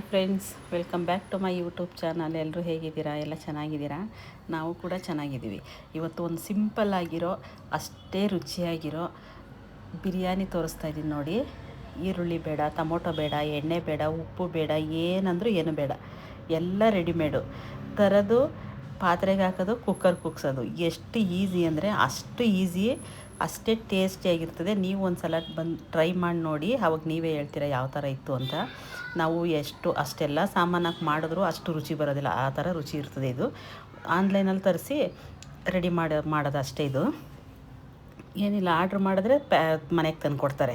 Hi friends, welcome back to my YouTube channel. ಎಲ್ಲರೂ ಹೇಗಿದ್ದೀರಾ? ಎಲ್ಲ ಚೆನ್ನಾಗಿದ್ದೀರಾ? ನಾವು ಕೂಡ ಚೆನ್ನಾಗಿದ್ದೀವಿ. ಇವತ್ತು ಒಂದು ಸಿಂಪಲ್ ಆಗಿರೋ, ಅಷ್ಟೇ ರುಚಿಯಾಗಿರೋ ಬಿರಿಯಾನಿ ತೋರಿಸ್ತಾ ಇದ್ದೀನಿ ನೋಡಿ. ಈರುಳ್ಳಿ ಬೇಡ, ಟೊಮೊಟೊ ಬೇಡ, ಎಣ್ಣೆ ಬೇಡ, ಉಪ್ಪು ಬೇಡ, ಏನಂದರೂ ಏನು ಬೇಡ. ಎಲ್ಲ ರೆಡಿಮೇಡು. ತರೋದು, ಪಾತ್ರೆಗೆ ಹಾಕೋದು ಕುಕ್ಕರ್ ಕುಗ್ಸೋದು ಎಷ್ಟು ಈಸಿ ಅಂದರೆ ಅಷ್ಟು ಈಸಿ ಅಷ್ಟೇ ಟೇಸ್ಟಿಯಾಗಿರ್ತದೆ. ನೀವು ಒಂದು ಸಲ ಬಂದು ಟ್ರೈ ಮಾಡಿ ನೋಡಿ. ಅವಾಗ ನೀವೇ ಹೇಳ್ತೀರಾ ಯಾವ ಥರ ಇತ್ತು ಅಂತ. ನಾವು ಎಷ್ಟು ಅಷ್ಟೆಲ್ಲ ಸಾಮಾನಾಗಿ ಮಾಡಿದ್ರು ಅಷ್ಟು ರುಚಿ ಬರೋದಿಲ್ಲ. ಆ ಥರ ರುಚಿ ಇರ್ತದೆ ಇದು. ಆನ್ಲೈನಲ್ಲಿ ತರಿಸಿ ರೆಡಿ ಮಾಡಿ, ಮಾಡೋದು ಅಷ್ಟೇ ಇದು. ಏನಿಲ್ಲ ಆರ್ಡ್ರ್ ಮಾಡಿದ್ರೆ ಪ್ಯಾ, ಮನೆಗೆ ತಂದು ಕೊಡ್ತಾರೆ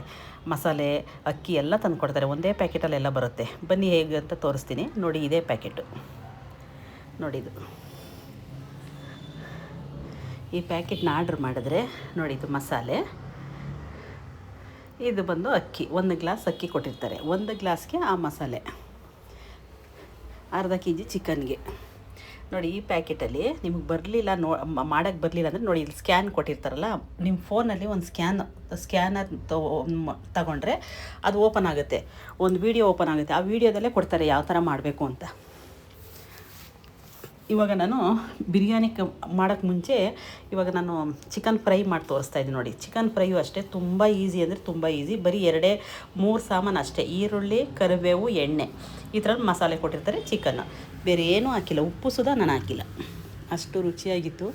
ಮಸಾಲೆ, ಅಕ್ಕಿ ಎಲ್ಲ ತಂದು ಕೊಡ್ತಾರೆ ಒಂದೇ ಪ್ಯಾಕೆಟಲ್ಲೆಲ್ಲ ಬರುತ್ತೆ. ಬನ್ನಿ ಹೇಗೆ ಅಂತ ತೋರಿಸ್ತೀನಿ. ನೋಡಿ, ಇದೇ ಪ್ಯಾಕೆಟು ನೋಡಿದು. ಈ ಪ್ಯಾಕೆಟ್ನ ಆರ್ಡ್ರ್ ಮಾಡಿದ್ರೆ, ನೋಡಿ ಇದು ಮಸಾಲೆ. ಇದು ಬಂದು ಅಕ್ಕಿ, ಒಂದು ಗ್ಲಾಸ್ ಅಕ್ಕಿ ಕೊಟ್ಟಿರ್ತಾರೆ. ಒಂದು ಗ್ಲಾಸ್ಗೆ ಆ ಮಸಾಲೆ. ಅರ್ಧ ಕೆ ಜಿ ಚಿಕನ್ಗೆ ನೋಡಿ ಈ ಪ್ಯಾಕೆಟಲ್ಲಿ ನಿಮಗೆ ಬರಲಿಲ್ಲ ನೋ ಮಾಡೋಕ್ಕೆ ಬರಲಿಲ್ಲ ಅಂದರೆ ನೋಡಿ ಇಲ್ಲಿ ಸ್ಕ್ಯಾನ್ ಕೊಟ್ಟಿರ್ತಾರಲ್ಲ ನಿಮ್ಮ ಫೋನಲ್ಲಿ ಒಂದು ಸ್ಕ್ಯಾನ್ ಸ್ಕ್ಯಾನರ್ ತಗೊಂಡ್ರೆ ಅದು ಓಪನ್ ಆಗುತ್ತೆ. ಒಂದು ವೀಡಿಯೋ ಓಪನ್ ಆಗುತ್ತೆ. ಆ ವೀಡಿಯೋದಲ್ಲೇ ಕೊಡ್ತಾರೆ ಯಾವ ಥರ ಮಾಡಬೇಕು ಅಂತ. ಇವಾಗ ನಾನು ಬಿರಿಯಾನಿ ಕ ಮಾಡೋಕ್ಕೆ ಮುಂಚೆ ಇವಾಗ ನಾನು ಚಿಕನ್ ಫ್ರೈ ಮಾಡಿ ತೋರಿಸ್ತಾ ಇದ್ದೀನಿ ನೋಡಿ. ಚಿಕನ್ ಫ್ರೈಯು ಅಷ್ಟೇ ತುಂಬ ಈಸಿ ಅಂದರೆ ತುಂಬ ಈಸಿ. ಬರೀ ಎರಡೇ, ಮೂರು ಸಾಮಾನು ಅಷ್ಟೇ. ಈರುಳ್ಳಿ, ಕರಿಬೇವು, ಎಣ್ಣೆ. ಈ ಥರ ಮಸಾಲೆ ಕೊಟ್ಟಿರ್ತಾರೆ ಚಿಕನ್. ಬೇರೆ ಏನೂ ಹಾಕಿಲ್ಲ. ಉಪ್ಪು ಸುಧಾ ನಾನು ಹಾಕಿಲ್ಲ. ಅಷ್ಟು ರುಚಿಯಾಗಿತ್ತು.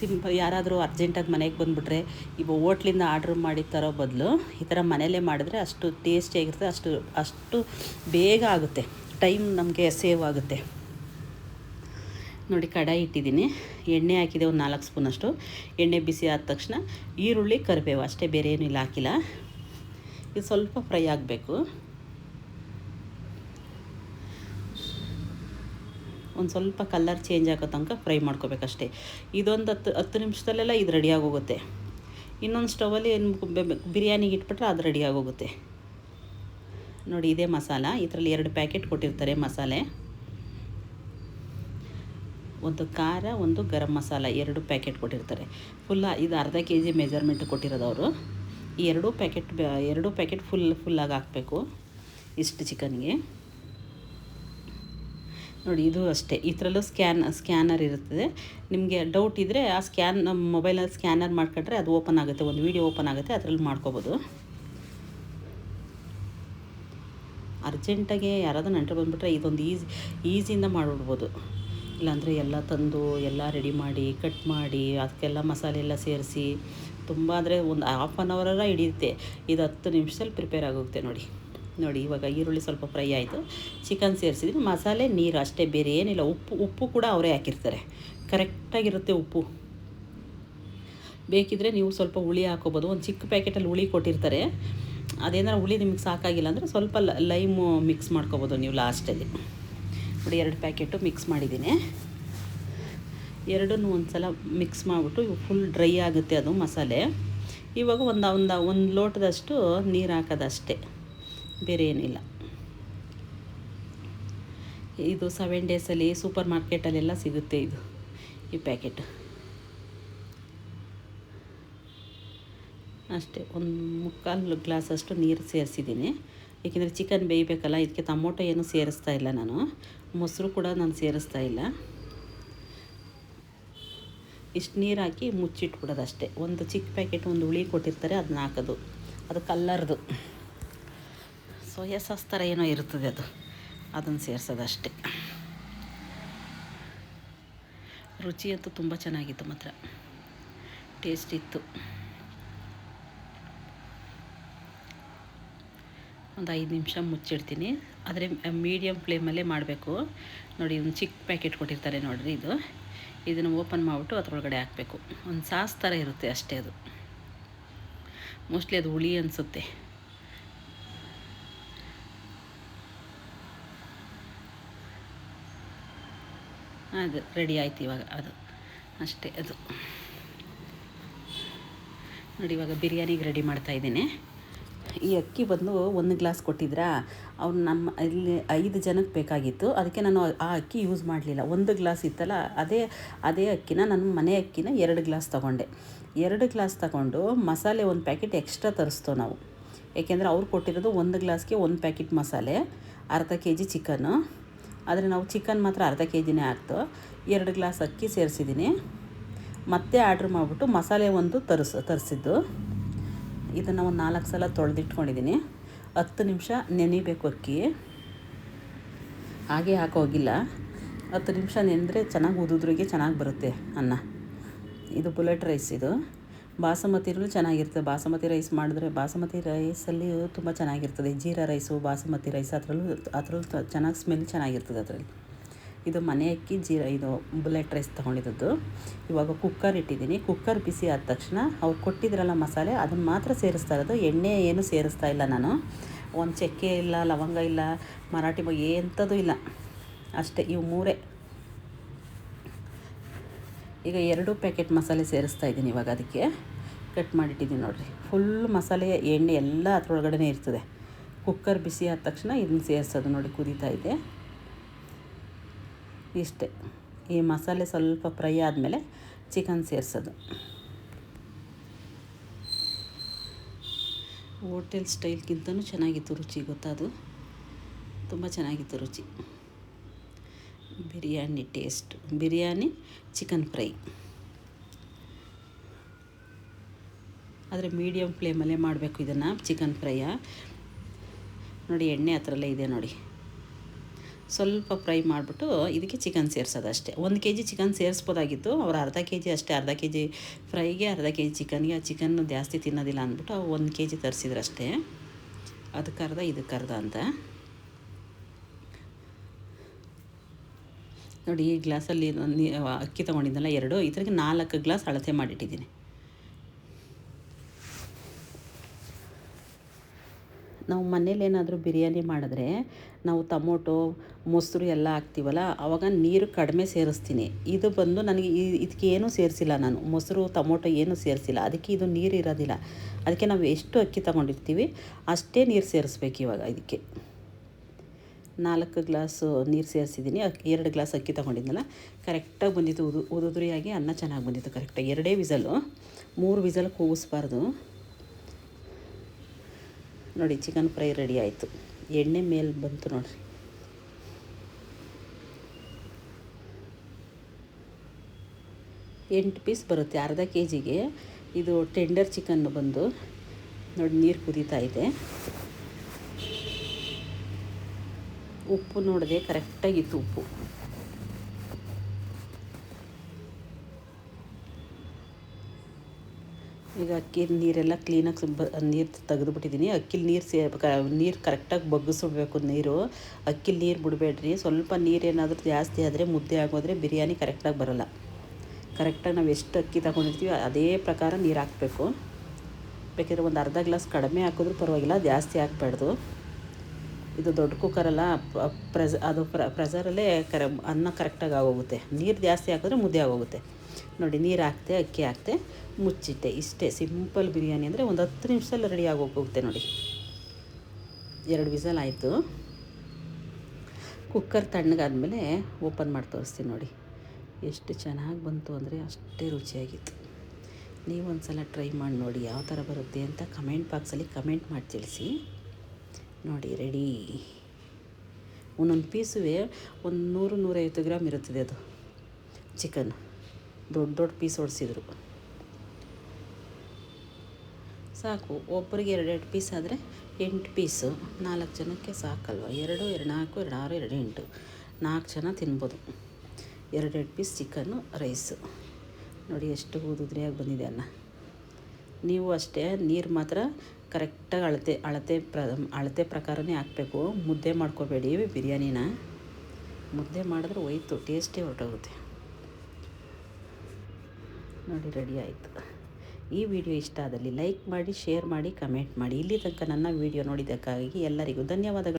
ಸಿಂಪಲ್ ಯಾರಾದರೂ ಅರ್ಜೆಂಟಾಗಿ ಮನೆಗೆ ಬಂದುಬಿಟ್ರೆ ಇವಾಗ ಹೋಟ್ಲಿಂದ ಆರ್ಡ್ರ್ ಮಾಡಿ ತರೋ ಬದಲು ಈ ಥರ ಮನೆಯಲ್ಲೇ ಮಾಡಿದ್ರೆ ಅಷ್ಟು ಟೇಸ್ಟಿಯಾಗಿರ್ತದೆ ಅಷ್ಟು ಅಷ್ಟು ಬೇಗ ಆಗುತ್ತೆ. ಟೈಮ್ ನಮಗೆ ಸೇವ್ ಆಗುತ್ತೆ. ನೋಡಿ ಕಡಾಯಿ ಇಟ್ಟಿದ್ದೀನಿ. ಎಣ್ಣೆ ಹಾಕಿದೆ ಒಂದು ನಾಲ್ಕು ಸ್ಪೂನಷ್ಟು ಎಣ್ಣೆ ಬಿಸಿ ಆದ ತಕ್ಷಣ ಈರುಳ್ಳಿ, ಕರಿಬೇವು ಅಷ್ಟೇ, ಬೇರೆ ಏನೂ ಇಲ್ಲ, ಹಾಕಿಲ್ಲ. ಇದು ಸ್ವಲ್ಪ ಫ್ರೈ ಆಗಬೇಕು. ಒಂದು ಸ್ವಲ್ಪ ಕಲರ್ ಚೇಂಜ್ ಆಗೋ ತನಕ ಫ್ರೈ ಮಾಡ್ಕೋಬೇಕಷ್ಟೇ. ಇದೊಂದು ಹತ್ತು ಹತ್ತು ನಿಮಿಷದಲ್ಲೆಲ್ಲ ಇದು ರೆಡಿ ಆಗೋಗುತ್ತೆ. ಇನ್ನೊಂದು ಸ್ಟವಲ್ಲಿ ಬಿರಿಯಾನಿಗೆ ಇಟ್ಬಿಟ್ರೆ ಅದು ರೆಡಿ ಆಗೋಗುತ್ತೆ. ನೋಡಿ, ಇದೇ ಮಸಾಲ. ಇದರಲ್ಲಿ ಎರಡು ಪ್ಯಾಕೆಟ್ ಕೊಟ್ಟಿರ್ತಾರೆ ಮಸಾಲೆ. ಒಂದು ಖಾರ, ಒಂದು ಗರಂ ಮಸಾಲ ಎರಡು ಪ್ಯಾಕೆಟ್ ಕೊಟ್ಟಿರ್ತಾರೆ. ಫುಲ್ಲ ಇದು ಅರ್ಧ ಕೆ ಜಿ ಮೆಜರ್ಮೆಂಟ್ ಕೊಟ್ಟಿರೋದು ಅವರು ಈ ಎರಡೂ ಪ್ಯಾಕೆಟ್ ಎರಡೂ ಪ್ಯಾಕೆಟ್ ಫುಲ್ ಫುಲ್ಲಾಗಿ ಹಾಕಬೇಕು. ಇಷ್ಟು ಚಿಕನ್ಗೆ. ನೋಡಿ, ಇದು ಅಷ್ಟೇ. ಇದರಲ್ಲೂ ಸ್ಕ್ಯಾನ್ ಸ್ಕ್ಯಾನರ್ ಇರುತ್ತದೆ. ನಿಮಗೆ ಡೌಟ್ ಇದ್ದರೆ ಆ ಸ್ಕ್ಯಾನ್ ನಮ್ಮ ಮೊಬೈಲಲ್ಲಿ ಸ್ಕ್ಯಾನರ್ ಮಾಡ್ಕೊಂಡ್ರೆ ಅದು ಓಪನ್ ಆಗುತ್ತೆ. ಒಂದು ವೀಡಿಯೋ ಓಪನ್ ಆಗುತ್ತೆ, ಅದರಲ್ಲಿ ಮಾಡ್ಕೋಬೋದು. ಅರ್ಜೆಂಟಾಗಿ ಯಾರಾದರೂ ನೆಂಟರು ಬಂದುಬಿಟ್ರೆ ಇದೊಂದು ಈಸಿ ಈಸಿಯಿಂದ ಮಾಡಿಬಿಡ್ಬೋದು. ಇಲ್ಲಾಂದರೆ ಎಲ್ಲ ತಂದು ಎಲ್ಲ ರೆಡಿ ಮಾಡಿ ಕಟ್ ಮಾಡಿ, ಅದಕ್ಕೆಲ್ಲ ಮಸಾಲೆ ಎಲ್ಲ ಸೇರಿಸಿ, ತುಂಬ ಅಂದರೆ ಒಂದು ಹಾಫ್ ಆನ್ ಅವರ ಹಿಡಿಯುತ್ತೆ. ಇದು ಹತ್ತು ನಿಮಿಷದಲ್ಲಿ ಪ್ರಿಪೇರ್ ಆಗೋಗುತ್ತೆ ನೋಡಿ. ನೋಡಿ, ಇವಾಗ ಈರುಳ್ಳಿ ಸ್ವಲ್ಪ ಫ್ರೈ ಆಯಿತು. ಚಿಕನ್ ಸೇರಿಸಿದ್ರೆ ಮಸಾಲೆ, ನೀರು ಅಷ್ಟೇ, ಬೇರೆ ಏನಿಲ್ಲ. ಉಪ್ಪು ಉಪ್ಪು ಕೂಡ ಅವರೇ ಹಾಕಿರ್ತಾರೆ. ಕರೆಕ್ಟಾಗಿರುತ್ತೆ ಉಪ್ಪು. ಬೇಕಿದ್ದರೆ ನೀವು ಸ್ವಲ್ಪ ಹುಳಿ ಹಾಕೋಬೋದು. ಒಂದು ಚಿಕ್ಕ ಪ್ಯಾಕೆಟಲ್ಲಿ ಹುಳಿ ಕೊಟ್ಟಿರ್ತಾರೆ. ಅದೇನಾರು ಹುಳಿ ನಿಮಗೆ ಸಾಕಾಗಿಲ್ಲ ಅಂದರೆ ಸ್ವಲ್ಪ ಲೈಮು ಮಿಕ್ಸ್ ಮಾಡ್ಕೊಬೋದು ನೀವು ಲಾಸ್ಟಲ್ಲಿ ನೋಡಿ ಎರಡು ಪ್ಯಾಕೆಟು ಮಿಕ್ಸ್ ಮಾಡಿದ್ದೀನಿ. ಎರಡನ್ನು ಒಂದು ಸಲ ಮಿಕ್ಸ್ ಮಾಡಿಬಿಟ್ಟು ಫುಲ್ ಡ್ರೈ ಆಗುತ್ತೆ ಅದು ಮಸಾಲೆ. ಇವಾಗ ಒಂದು ಒಂದು ಒಂದು ಲೋಟದಷ್ಟು ನೀರು ಹಾಕೋದಷ್ಟೇ. ಬೇರೆ ಏನಿಲ್ಲ. ಇದು ಸೆವೆನ್ ಡೇಸಲ್ಲಿ ಸೂಪರ್ ಮಾರ್ಕೆಟಲ್ಲೆಲ್ಲ ಸಿಗುತ್ತೆ ಇದು, ಈ ಪ್ಯಾಕೆಟ್ ಅಷ್ಟೇ, ಒಂದು ಮುಕ್ಕಾಲು ಗ್ಲಾಸಷ್ಟು ನೀರು ಸೇರಿಸಿದ್ದೀನಿ. ಏಕೆಂದರೆ ಚಿಕನ್ ಬೇಯಬೇಕಲ್ಲ, ಇದಕ್ಕೆ ಟೊಮೊಟೊ ಏನು ಸೇರಿಸ್ತಾ ಇಲ್ಲ ನಾನು. ಮೊಸರು ಕೂಡ ನಾನು ಸೇರಿಸ್ತಾ ಇಲ್ಲ. ಇಷ್ಟು ನೀರು ಹಾಕಿ ಮುಚ್ಚಿಟ್ಬಿಡೋದು ಅಷ್ಟೇ ಒಂದು ಚಿಕ್ಕ ಪ್ಯಾಕೆಟ್ ಒಂದು ಹುಳಿ ಕೊಟ್ಟಿರ್ತಾರೆ, ಅದನ್ನ ಹಾಕೋದು. ಅದು ಕಲ್ಲರ್ದು. ಸೋಯಾ ಸಾಸ್ ಥರ ಏನೋ ಇರ್ತದೆ ಅದು. ಅದನ್ನು ಸೇರಿಸೋದು ಅಷ್ಟೇ ರುಚಿ ಅಂತೂ ತುಂಬ ಚೆನ್ನಾಗಿತ್ತು ಮಾತ್ರ. ಟೇಸ್ಟ್ ಇತ್ತು. ಒಂದು ಐದು ನಿಮಿಷ ಮುಚ್ಚಿಡ್ತೀನಿ. ಆದರೆ ಮೀಡಿಯಮ್ ಫ್ಲೇಮಲ್ಲೇ ಮಾಡಬೇಕು. ನೋಡಿ ಒಂದು ಚಿಕ್ಕ ಪ್ಯಾಕೆಟ್ ಕೊಟ್ಟಿರ್ತಾರೆ ನೋಡಿರಿ ಇದು. ಇದನ್ನು ಓಪನ್ ಮಾಡಿಬಿಟ್ಟು ಅದರೊಳಗಡೆ ಹಾಕಬೇಕು. ಒಂದು ಸಾಸ್ ಥರ ಇರುತ್ತೆ ಅಷ್ಟೇ ಅದು. ಮೋಸ್ಟ್ಲಿ ಅದು ಹುಳಿ ಅನಿಸುತ್ತೆ. ಅದು ರೆಡಿ ಆಯ್ತು ಇವಾಗ ಅದು. ಅಷ್ಟೇ ಅದು. ನೋಡಿ, ಇವಾಗ ಬಿರಿಯಾನಿಗೆ ರೆಡಿ ಮಾಡ್ತಾಯಿದ್ದೀನಿ ಈ ಅಕ್ಕಿ ಬಂದು ಒಂದು ಗ್ಲಾಸ್ ಕೊಟ್ಟಿದ್ರಾ? ಅವ್ರು ನಮ್ಮ ಇಲ್ಲಿ ಐದು ಜನಕ್ಕೆ ಬೇಕಾಗಿತ್ತು. ಅದಕ್ಕೆ ನಾನು ಆ ಅಕ್ಕಿ ಯೂಸ್ ಮಾಡಲಿಲ್ಲ. ಒಂದು ಗ್ಲಾಸ್ ಇತ್ತಲ್ಲ, ಅದೇ ಅದೇ ಅಕ್ಕಿನ ನನ್ನ ಮನೆ ಅಕ್ಕಿನ ಎರಡು ಗ್ಲಾಸ್ ತೊಗೊಂಡೆ. ಎರಡು ಗ್ಲಾಸ್ ತಗೊಂಡು ಮಸಾಲೆ ಒಂದು ಪ್ಯಾಕೆಟ್ ಎಕ್ಸ್ಟ್ರಾ ತರಿಸ್ತೋ ನಾವು. ಏಕೆಂದರೆ ಅವ್ರು ಕೊಟ್ಟಿರೋದು ಒಂದು ಗ್ಲಾಸ್ಗೆ ಒಂದು ಪ್ಯಾಕೆಟ್ ಮಸಾಲೆ, ಅರ್ಧ ಕೆ ಜಿ ಚಿಕನ್ನು ಆದರೆ ನಾವು ಚಿಕನ್ ಮಾತ್ರ ಅರ್ಧ ಕೆ ಜಿನೇ ಹಾಕ್ತು. ಎರಡು ಗ್ಲಾಸ್ ಅಕ್ಕಿ ಸೇರಿಸಿದ್ದೀನಿ. ಮತ್ತೆ ಆರ್ಡ್ರ್ ಮಾಡಿಬಿಟ್ಟು ಮಸಾಲೆ ಒಂದು ತರಿಸ್, ತರಿಸಿದ್ದು. ಇದನ್ನು ಒಂದು ನಾಲ್ಕು ಸಲ ತೊಳೆದಿಟ್ಕೊಂಡಿದ್ದೀನಿ ಹತ್ತು ನಿಮಿಷ ನೆನಿಬೇಕು ಅಕ್ಕಿ. ಹಾಗೆ ಹಾಕೋಗಿಲ್ಲ ಹತ್ತು ನಿಮಿಷ ನೆನೆದ್ರೆ ಚೆನ್ನಾಗಿ ಉದುದ್ರಿಗೆ ಚೆನ್ನಾಗಿ ಬರುತ್ತೆ ಅನ್ನ. ಇದು ಬುಲೆಟ್ ರೈಸ್ ಇದು. ಬಾಸುಮತಿನೂ ಚೆನ್ನಾಗಿರ್ತದೆ ಬಾಸಮತಿ ರೈಸ್ ಮಾಡಿದ್ರೆ ಬಾಸಮತಿ ರೈಸಲ್ಲಿ ತುಂಬ ಚೆನ್ನಾಗಿರ್ತದೆ. ಜೀರಾ ರೈಸು, ಬಾಸಮತಿ ರೈಸ್ ಅದರಲ್ಲೂ ಅದರಲ್ಲೂ ಚೆನ್ನಾಗಿ ಸ್ಮೆಲ್ ಚೆನ್ನಾಗಿರ್ತದೆ ಅದರಲ್ಲಿ. ಇದು ಮನೆ ಅಕ್ಕಿ ಜೀರ ಇದು ಬುಲೆಟ್ ರೈಸ್ ತೊಗೊಂಡಿದ್ದು ಇವಾಗ ಕುಕ್ಕರ್ ಇಟ್ಟಿದ್ದೀನಿ. ಕುಕ್ಕರ್ ಬಿಸಿ ಆದ ತಕ್ಷಣ ಅವ್ರು ಕೊಟ್ಟಿದ್ರಲ್ಲ ಮಸಾಲೆ, ಅದನ್ನು ಮಾತ್ರ ಸೇರಿಸ್ತಾ ಇರೋದು. ಎಣ್ಣೆ ಏನು ಸೇರಿಸ್ತಾ ಇಲ್ಲ ನಾನು. ಒಂದು ಚಕ್ಕೆ ಇಲ್ಲ, ಲವಂಗ ಇಲ್ಲ, ಮರಾಠಿ ಬಗ್ಗೆ ಎಂಥದ್ದು ಇಲ್ಲ. ಅಷ್ಟೇ, ಇವು ಮೂರೇ. ಈಗ ಎರಡು ಪ್ಯಾಕೆಟ್ ಮಸಾಲೆ ಸೇರಿಸ್ತಾ ಇದ್ದೀನಿ ಇವಾಗ ಅದಕ್ಕೆ. ಕಟ್ ಮಾಡಿಟ್ಟಿದ್ದೀನಿ ನೋಡಿರಿ. ಫುಲ್ ಮಸಾಲೆ, ಎಣ್ಣೆ ಎಲ್ಲ ಅದರೊಳಗಡೆ ಇರ್ತದೆ. ಕುಕ್ಕರ್ ಬಿಸಿ ಆದ ತಕ್ಷಣ ಇದನ್ನ ಸೇರಿಸೋದು ನೋಡಿ ಕುದೀತಾ ಇದೆ. ಇಷ್ಟೇ. ಈ ಮಸಾಲೆ ಸ್ವಲ್ಪ ಫ್ರೈ ಆದಮೇಲೆ ಚಿಕನ್ ಸೇರಿಸೋದು. ಹೋಟೆಲ್ ಸ್ಟೈಲ್ಗಿಂತನೂ ಚೆನ್ನಾಗಿತ್ತು ರುಚಿ ಗೊತ್ತದು ತುಂಬ ಚೆನ್ನಾಗಿತ್ತು ರುಚಿ. Biryani taste, biryani chicken fry. ಆದರೆ ಮೀಡಿಯಮ್ ಫ್ಲೇಮಲ್ಲೇ ಮಾಡಬೇಕು ಇದನ್ನು ಚಿಕನ್ ಫ್ರೈಯ. ನೋಡಿ ಎಣ್ಣೆ ಹತ್ರಲ್ಲೇ ಇದೆ ನೋಡಿ. ಸ್ವಲ್ಪ ಫ್ರೈ ಮಾಡಿಬಿಟ್ಟು ಇದಕ್ಕೆ ಚಿಕನ್ ಸೇರಿಸೋದು ಅಷ್ಟೇ. ಒಂದು ಕೆ ಜಿ ಚಿಕನ್ ಸೇರಿಸ್ಬೋದಾಗಿತ್ತು. ಅವ್ರು ಅರ್ಧ ಕೆ ಜಿ ಅಷ್ಟೇ, ಅರ್ಧ ಕೆ ಜಿ ಫ್ರೈಗೆ, ಅರ್ಧ ಕೆ ಜಿ ಚಿಕನ್ಗೆ. ಚಿಕನ್ನು ಜಾಸ್ತಿ ತಿನ್ನೋದಿಲ್ಲ ಅಂದ್ಬಿಟ್ಟು ಒಂದು ಕೆ ಜಿ ತರಿಸಿದ್ರಷ್ಟೇ ಅದಕ್ಕೆ ಅರ್ಧ, ಇದಕ್ಕೆ ಅರ್ಧ ಅಂತ. ನೋಡಿ, ಈ ಗ್ಲಾಸಲ್ಲಿ ಅಕ್ಕಿ ತೊಗೊಂಡಿದ್ದಲ್ಲ ಎರಡು. ಇದ್ರಿಗೆ ನಾಲ್ಕು ಗ್ಲಾಸ್ ಅಳತೆ ಮಾಡಿಟ್ಟಿದ್ದೀನಿ. ನಾವು ಮನೇಲಿ ಏನಾದರೂ ಬಿರಿಯಾನಿ ಮಾಡಿದ್ರೆ ನಾವು ಟೊಮೊಟೊ, ಮೊಸರು ಎಲ್ಲ ಹಾಕ್ತೀವಲ್ಲ ಆವಾಗ ನೀರು ಕಡಿಮೆ ಸೇರಿಸ್ತೀನಿ. ಇದು ಬಂದು ನನಗೆ ಇದಕ್ಕೆ ಏನೂ ಸೇರಿಸಿಲ್ಲ ನಾನು. ಮೊಸರು, ಟೊಮೊಟೊ ಏನೂ ಸೇರಿಸಿಲ್ಲ. ಅದಕ್ಕೆ ಇದು ನೀರು ಇರೋದಿಲ್ಲ. ಅದಕ್ಕೆ ನಾವು ಎಷ್ಟು ಅಕ್ಕಿ ತಗೊಂಡಿರ್ತೀವಿ, ಅಷ್ಟೇ ನೀರು ಸೇರಿಸ್ಬೇಕು ಇವಾಗ ಇದಕ್ಕೆ. ನಾಲ್ಕು ಗ್ಲಾಸು ನೀರು ಸೇರಿಸಿದ್ದೀನಿ. ಎರಡು ಗ್ಲಾಸ್ ಅಕ್ಕಿ ತೊಗೊಂಡಿದ್ನಲ್ಲ, ಕರೆಕ್ಟಾಗಿ ಬಂದಿತ್ತು. ಉದು, ಉದುದ್ರಿಯಾಗಿ ಅನ್ನ ಚೆನ್ನಾಗಿ ಬಂದಿತ್ತು ಕರೆಕ್ಟಾಗಿ. ಎರಡೇ ವಿಸಲು, ಮೂರು ವಿಸಲ್ ಕೂಗಿಸ್ಬಾರ್ದು ನೋಡಿ ಚಿಕನ್ ಫ್ರೈ ರೆಡಿ ಆಯಿತು. ಎಣ್ಣೆ ಮೇಲೆ ಬಂತು ನೋಡಿರಿ. ಎಂಟು ಪೀಸ್ ಬರುತ್ತೆ, ಅರ್ಧ ಕೆ ಜಿಗೆ ಇದು ಟೆಂಡರ್ ಚಿಕನ್ ಬಂದು, ನೋಡಿ, ನೀರು ಕುದೀತಾ ಇದೆ. ಉಪ್ಪು ನೋಡಿದೆ ಕರೆಕ್ಟಾಗಿತ್ತು ಉಪ್ಪು. ಈಗ ಅಕ್ಕಿ ನೀರೆಲ್ಲ ಕ್ಲೀನಾಗಿ ನೀರು ತೆಗೆದುಬಿಟ್ಟಿದ್ದೀನಿ ಅಕ್ಕಿಲಿ ನೀರು ಸೇ ನೀರು ಕರೆಕ್ಟಾಗಿ ಬಗ್ಗಿಸ್ಬಿಡ್ಬೇಕು ನೀರು. ಅಕ್ಕಿಲಿ ನೀರು ಬಿಡಬೇಡ್ರಿ. ಸ್ವಲ್ಪ ನೀರೇನಾದರೂ ಜಾಸ್ತಿ ಆದರೆ ಮುದ್ದೆ ಆಗೋದ್ರೆ ಬಿರಿಯಾನಿ ಕರೆಕ್ಟಾಗಿ ಬರೋಲ್ಲ. ಕರೆಕ್ಟಾಗಿ ನಾವು ಎಷ್ಟು ಅಕ್ಕಿ ತಗೊಂಡಿರ್ತೀವಿ ಅದೇ ಪ್ರಕಾರ ನೀರು ಹಾಕಬೇಕು. ಬೇಕಿದ್ರೆ ಒಂದು ಅರ್ಧ ಗ್ಲಾಸ್ ಕಡಿಮೆ ಹಾಕಿದ್ರೂ ಪರವಾಗಿಲ್ಲ, ಜಾಸ್ತಿ ಹಾಕ್ಬಾರ್ದು. ಇದು ದೊಡ್ಡ ಕುಕ್ಕರಲ್ಲ ಪ್ರೆಸ್ ಅದು ಪ್ರ ಪ್ರೆಸರಲ್ಲೇ ಕರೆ ಅನ್ನ ಕರೆಕ್ಟಾಗಿ ಆಗೋಗುತ್ತೆ. ನೀರು ಜಾಸ್ತಿ ಹಾಕಿದ್ರೆ ಮುದ್ದೆ ಆಗೋಗುತ್ತೆ. ನೋಡಿ ನೀರು ಹಾಕ್ತೆ ಅಕ್ಕಿ ಹಾಕ್ತೆ ಮುಚ್ಚಿಟ್ಟೆ. ಇಷ್ಟೇ, ಸಿಂಪಲ್ ಬಿರಿಯಾನಿ ಅಂದರೆ ಒಂದು ಹತ್ತು ನಿಮಿಷದಲ್ಲಿ ರೆಡಿ ಆಗೋಗುತ್ತೆ ನೋಡಿ. ಎರಡು ವಿಸಲ್ ಆಯಿತು. ಕುಕ್ಕರ್ ತಣ್ಣಗಾದ್ಮೇಲೆ ಓಪನ್ ಮಾಡಿ ತೋರಿಸ್ತೀನಿ ನೋಡಿ. ಎಷ್ಟು ಚೆನ್ನಾಗಿ ಬಂತು ಅಂದರೆ ಅಷ್ಟೇ ರುಚಿಯಾಗಿತ್ತು. ನೀವು ಒಂದು ಸಲ ಟ್ರೈ ಮಾಡಿ ನೋಡಿ, ಯಾವ ಥರ ಬರುತ್ತೆ ಅಂತ ಕಮೆಂಟ್ ಬಾಕ್ಸಲ್ಲಿ ಕಮೆಂಟ್ ಮಾಡಿ ತಿಳಿಸಿ. ನೋಡಿ ರೆಡಿ ಒಂದೊಂದು ಪೀಸುವೆ ಒಂದು ನೂರು ನೂರೈವತ್ತು ಗ್ರಾಮ್ ಇರುತ್ತದೆ ಅದು ಚಿಕನ್. ದೊಡ್ಡ ದೊಡ್ಡ ಪೀಸ್ ಹೊಡೆಸಿದ್ರು. ಸಾಕು ಒಬ್ಬರಿಗೆ ಎರಡೆರಡು ಪೀಸ್ ಆದರೆ ಎಂಟು ಪೀಸು ನಾಲ್ಕು ಜನಕ್ಕೆ ಸಾಕಲ್ವ? ಎರಡು ಎರಡು ನಾಲ್ಕು, ಎರಡು ಆರು, ಎರಡು ಎಂಟು. ನಾಲ್ಕು ಜನ ತಿನ್ಬೋದು. ಎರಡೆರಡು ಪೀಸ್ ಚಿಕನ್ನು ರೈಸು ನೋಡಿ ಎಷ್ಟು ಉದುದ್ರಿಯಾಗಿ ಬಂದಿದೆ ಅಲ್ಲ ನೀವು ಅಷ್ಟೇ ನೀರು ಮಾತ್ರ ಕರೆಕ್ಟಾಗಿ ಅಳತೆ ಅಳತೆ ಪ್ರ, ಅಳತೆ ಪ್ರಕಾರನೇ ಹಾಕಬೇಕು. ಮುದ್ದೆ ಮಾಡ್ಕೋಬೇಡಿ ಬಿರಿಯಾನಿನ. ಮುದ್ದೆ ಮಾಡಿದ್ರೆ ಹೋಯ್ತು ಟೇಸ್ಟೇ ಹೊರಟೋಗುತ್ತೆ. ನೋಡಿ ರೆಡಿ ಆಯಿತು. ಈ ವಿಡಿಯೋ ಇಷ್ಟ ಆದಲ್ಲಿ ಲೈಕ್ ಮಾಡಿ, ಶೇರ್ ಮಾಡಿ, ಕಮೆಂಟ್ ಮಾಡಿ. ಇಲ್ಲಿ ತನಕ ನನ್ನ ವಿಡಿಯೋ ನೋಡಿದ್ದಕ್ಕಾಗಿ ಎಲ್ಲರಿಗೂ ಧನ್ಯವಾದಗಳು.